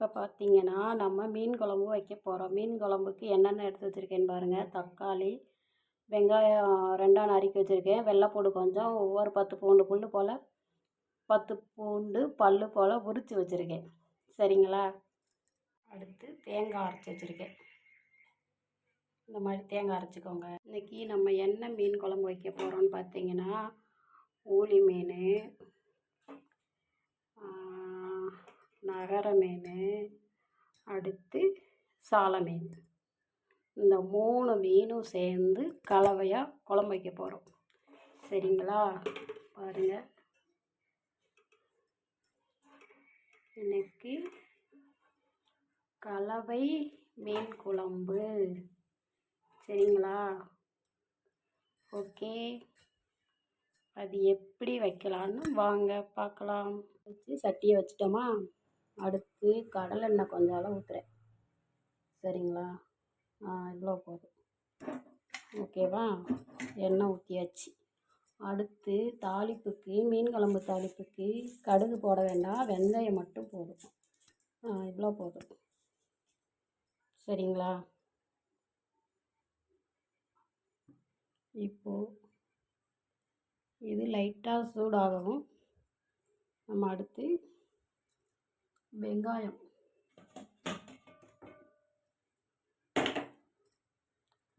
இப்போ பார்த்தீங்கன்னா நம்ம மீன் குழம்பு வைக்க போகிறோம் மீன் குழம்புக்கு என்னென்ன எடுத்து வச்சுருக்கேன்னு பாருங்கள் தக்காளி வெங்காயம் ரெண்டாம் நறுக்கி வச்சுருக்கேன். வெள்ளைப்பூடு கொஞ்சம் ஒவ்வொரு பத்து பூண்டு புல் போல் பத்து பூண்டு பல் போல் உரித்து வச்சுருக்கேன். சரிங்களா? அடுத்து தேங்காய் அரைச்சி வச்சுருக்கேன். இந்த மாதிரி தேங்காய் அரைச்சிக்கோங்க. இன்றைக்கி நம்ம என்ன மீன் குழம்பு வைக்க போகிறோம்னு பார்த்தீங்கன்னா ஊளி மீன் நகர மீன் அடுத்து சால மீன் இந்த மூணு மீனும் சேர்ந்து கலவையாக குழம்பு வைக்க போகிறோம் சரிங்களா? பாருங்கள் இன்னைக்கு கலவை மீன் குழம்பு. சரிங்களா? ஓகே. அது எப்படி வைக்கலான்னு வாங்க பார்க்கலாம். வச்சு சட்டியை வச்சுட்டோமா? அடுத்து கடலெண்ணெய் கொஞ்சம் அளவு ஊற்றுறேன் சரிங்களா? ஆ இவ்வளோ போதும். ஓகேவா எண்ணெய் ஊற்றியாச்சு அடுத்து தாளிப்புக்கு மீன் குழம்பு தாளிப்புக்கு கடுகு போட வேண்டாம். வெந்தயம் மட்டும் போதும். ஆ இவ்வளோ போதும். சரிங்களா? இப்போது இது லைட்டாக சூடாகவும் நம்ம அடுத்து வெங்காயம்.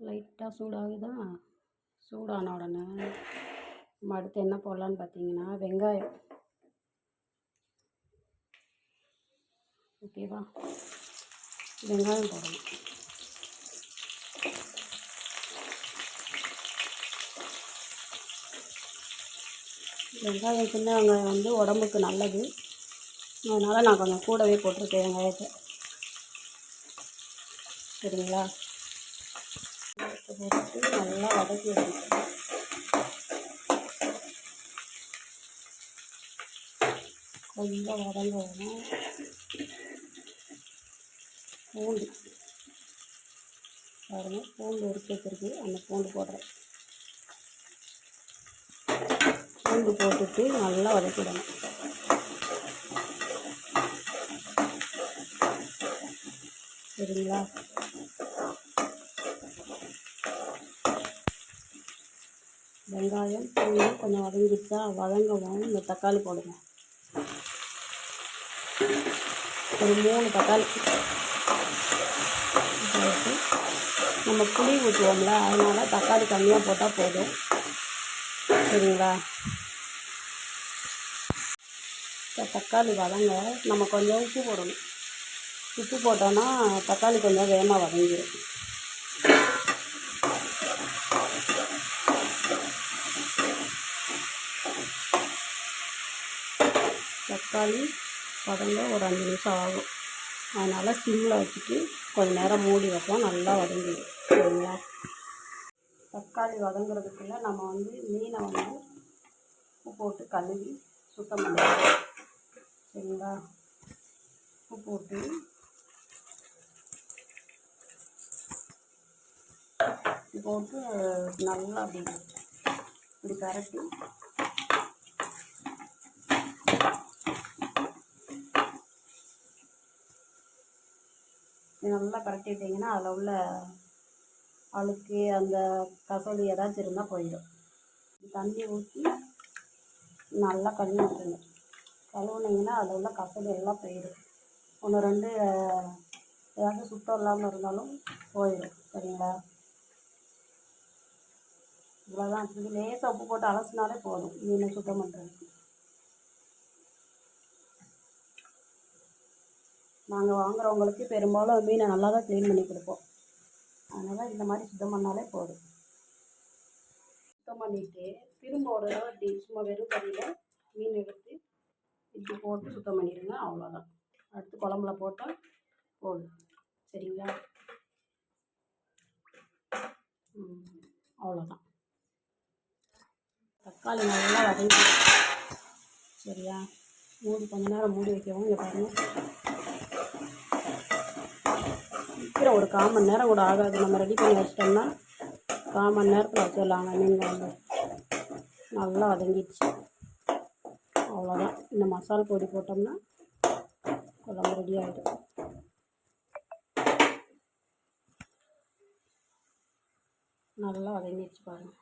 லைட்டாக சூடாகுதா? சூடான உடனே நம்ம அடுத்து என்ன போடலான்னு பார்த்தீங்கன்னா வெங்காயம். ஓகேவா வெங்காயம் போடணும். வெங்காயம் சின்ன வெங்காயம் வந்து உடம்புக்கு நல்லது. அதனால் நான் கொஞ்சம் கூடவே போட்டிருக்கேன் வெங்காயத்தை சரிங்களா? நல்லா வதக்கி வச்சுருக்கேன் கொஞ்சம் வதங்கணும் பூண்டு. பாருங்கள் பூண்டு உரிச்சு வச்சுருக்கு. அந்த பூண்டு போடுறேன். பூண்டு போட்டுட்டு நல்லா வதக்கிடணும். சரிங்களா? வெங்காயம் பூண்டு கொஞ்சம் வதங்கிடுச்சா? வதங்கவும். இந்த தக்காளி போடுங்க. ஒரு மூணு தக்காளி. போட்டு நம்ம புளி ஊற்றுவோம்ல அதனால் தக்காளி கம்மியாக போட்டால் போதும். சரிங்களா? இப்போ தக்காளி வதங்க நம்ம கொஞ்சம் உப்பு போடணும். உப்பு போட்டோன்னா தக்காளி கொஞ்சம் வேகமாக வதங்கிடும் தக்காளி வதங்க ஒரு அஞ்சு நிமிஷம் ஆகும். அதனால் சிம்மில் வச்சுட்டு கொஞ்சம் நேரம் மூடி வைப்போம் நல்லா வதங்கிடும் சரிங்களா? தக்காளி வதங்குறதுக்குள்ளே நம்ம வந்து மீனை வந்து உப்பு போட்டு கழுவி சுத்தம் பண்ணுவோம் சரிங்களா? உப்பு போட்டு போட்டு நல்லா அப்படி இப்படி பரட்டி நல்லா பரட்டிட்டிங்கன்னா அதில் உள்ள அழுக்கு அந்த கசோலி ஏதாச்சும் இருந்தால் போயிடும். தண்ணி ஊற்றி நல்லா கழுவி விட்டுருங்க. கழுவுனீங்கன்னா அதில் உள்ள கசோலி எல்லாம் போயிடும். ஒன்று ரெண்டு ஏதாச்சும் சுத்தம் இல்லாமல் இருந்தாலும் போயிடும். சரிங்களா? இவ்வளோதான் இது லேசாக உப்பு போட்டு அலசினாலே போதும். மீனை சுத்தம் பண்ணுறதுக்கு நாங்கள் வாங்குறவங்களுக்கு பெரும்பாலும் மீனை நல்லா தான் க்ளீன் பண்ணி கொடுப்போம். அதனால் இந்த மாதிரி சுத்தம் பண்ணாலே போதும். சுத்தம் பண்ணிவிட்டு திரும்ப ஒரு தடவை இப்படி சும்மா வெறும் கறியில் மீன் எடுத்து இப்படி போட்டு சுத்தம் பண்ணிடுங்க. அவ்வளோதான் அடுத்து குழம்புல போட்டால் போதும். சரிங்களா? அவ்வளோதான் தக்காளி நல்லா வதங்கி சரியா? மூடி கொஞ்ச நேரம் மூடி வைக்கவும் இங்கே பாருங்கள் விற்கிற ஒரு கால் மணி நேரம் கூட ஆகாது. நம்ம ரெடி பண்ணி வச்சிட்டோம்னா கால் மணி நேரத்தில் வச்சிடலாங்க நீங்கள் வந்து நல்லா வதங்கிடுச்சு. அவ்வளோதான் இந்த மசாலா பொடி போட்டோம்னா குழம்பு ரெடி ஆகிடும் நல்லா வதங்கிடுச்சு பாருங்கள்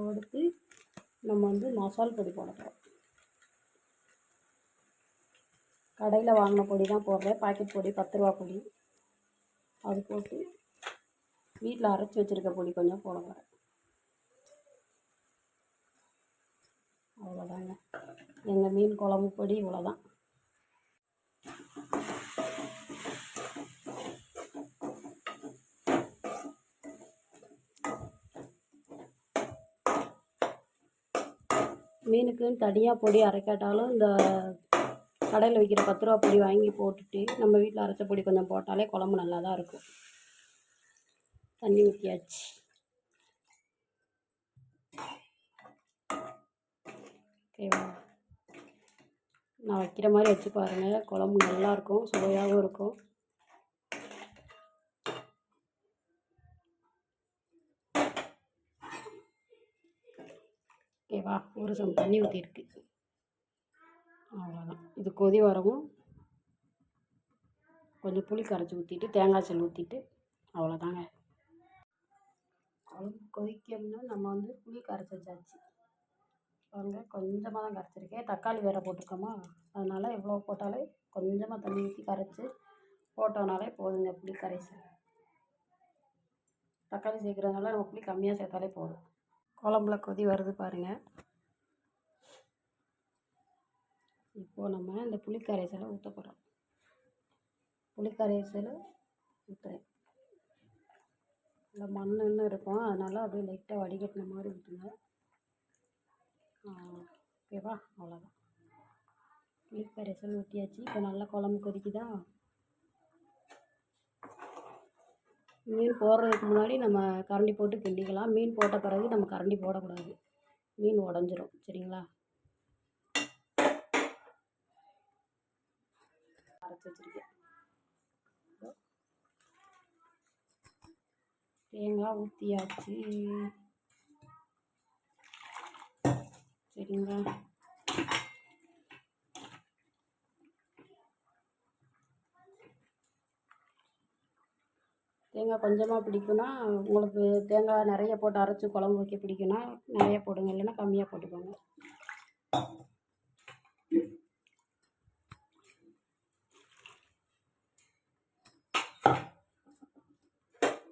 அடுத்து நம்ம வந்து மசால் பொடி போட போகிறோம் கடையில் வாங்கின பொடி தான் போடுறேன். பாக்கெட் பொடி பத்து ரூபா பொடி. அது போட்டு வீட்டில் அரைச்சி வச்சுருக்க பொடி கொஞ்சம் போட போகிறேன் அவ்வளோதாங்க எங்கள் மீன் குழம்பு பொடி இவ்வளோதான் மீனுக்குன்னு தனியாக பொடி அரைக்காட்டாலும் இந்த கடையில் விற்கிற பத்து ரூபா பொடி வாங்கி போட்டுட்டு நம்ம வீட்டில் அரைச்ச பொடி கொஞ்சம் போட்டாலே குழம்பு நல்லா தான் இருக்கும். தண்ணி ஊற்றியாச்சு ஓகேவா? நான் வைக்கிற மாதிரி வச்சு பாருங்கள் குழம்பு நல்லாயிருக்கும் சுவையாகவும் இருக்கும். ஓகேவா? ஒரு சம் தண்ணி ஊற்றிருக்கு அவ்வளோதான் இது கொதி வரவும் கொஞ்சம் புளி கரைச்சி ஊற்றிட்டு தேங்காய் செல் ஊற்றிட்டு அவ்வளோதாங்க குழம்பு கொதிக்கணும்னா நம்ம வந்து புளி கரைச்சி வச்சாச்சு பாருங்க கொஞ்சமாக தான் கரைச்சிருக்கேன். தக்காளி வேறு போட்டிருக்கோமா? அதனால் எவ்வளோ போட்டாலே கொஞ்சமாக தண்ணி ஊற்றி கரைச்சி போட்டோம்னாலே போதுங்க புளி கரைசல். தக்காளி சேர்க்குறதுனால நம்ம புளி கம்மியாக சேர்த்தாலே போதும். குழம்புல கொதி வருது பாருங்கள் இப்போது நம்ம இந்த புளி கரைசலை ஊற்ற போகிறோம் புளி கரைசலை ஊற்றுறேன் இந்த மண்ணுன்னு இருக்கும். அதனால் அப்படியே லைட்டாக வடிகட்டின மாதிரி ஊற்றுங்க ஓகேவா அவ்வளோதான் புளி கரைசல் ஊற்றியாச்சு இப்போ நல்லா குழம்பு கொதிக்குதா? மீன் போடுறதுக்கு முன்னாடி நம்ம கரண்டி போட்டு கிண்டிக்கலாம். மீன் போட்ட பிறகு நம்ம கரண்டி போடக்கூடாது. மீன் உடஞ்சிரும். சரிங்களா? அரைச்சி வச்சுருக்கேன். தேங்காய் ஊற்றியாச்சு சரிங்களா? தேங்காய் கொஞ்சமாக பிடிக்கும்னா உங்களுக்கு தேங்காய் நிறைய போட்டு அரைச்சி குழம்பு வைக்க பிடிக்கும்னா நிறைய போடுங்க. இல்லைன்னா கம்மியாக போட்டுக்கோங்க.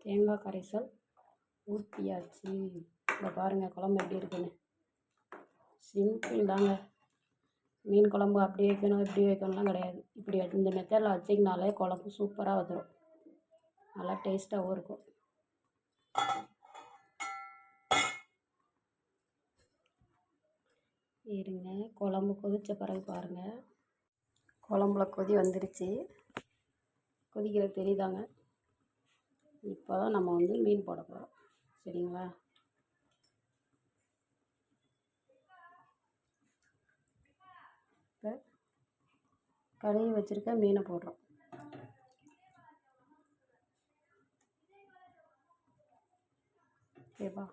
தேங்காய் கரைசல் ஊற்றியாச்சு இதை பாருங்கள் குழம்பு எப்படி இருக்குன்னு. சிம்பிள் தாங்க. மீன் குழம்பு அப்படி வைக்கணும் இப்படி வைக்கணும்லாம் கிடையாது. இப்படி இந்த மெத்தடில் வச்சிங்கனாலே குழம்பு சூப்பராக வந்துடும் நல்லா டேஸ்ட்டாகவும் இருக்கும். இருங்க குழம்பு கொதித்த பிறகு பாருங்கள் குழம்புல கொதி வந்துருச்சு. கொதிக்கிறது தெரியுதாங்க? இப்போ தான் நம்ம வந்து மீன் போட போகிறோம் சரிங்களா? இப்போ கழுவி வச்சுருக்க மீனை போடுறோம். ஓகேவா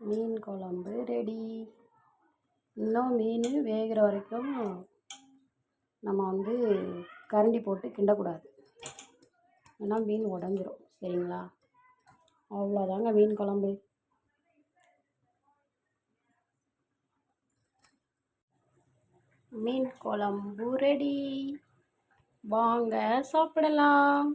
மீன் குழம்பு ரெடி இன்னும் மீன் வேகிற வரைக்கும் நம்ம வந்து கரண்டி போட்டு கிண்டக்கூடாது. ஏன்னா மீன் உடஞ்சிரும் சரிங்களா? அவ்வளோதாங்க மீன் குழம்பு. மீன் குழம்பு ரெடி வாங்க சாப்பிடலாம்.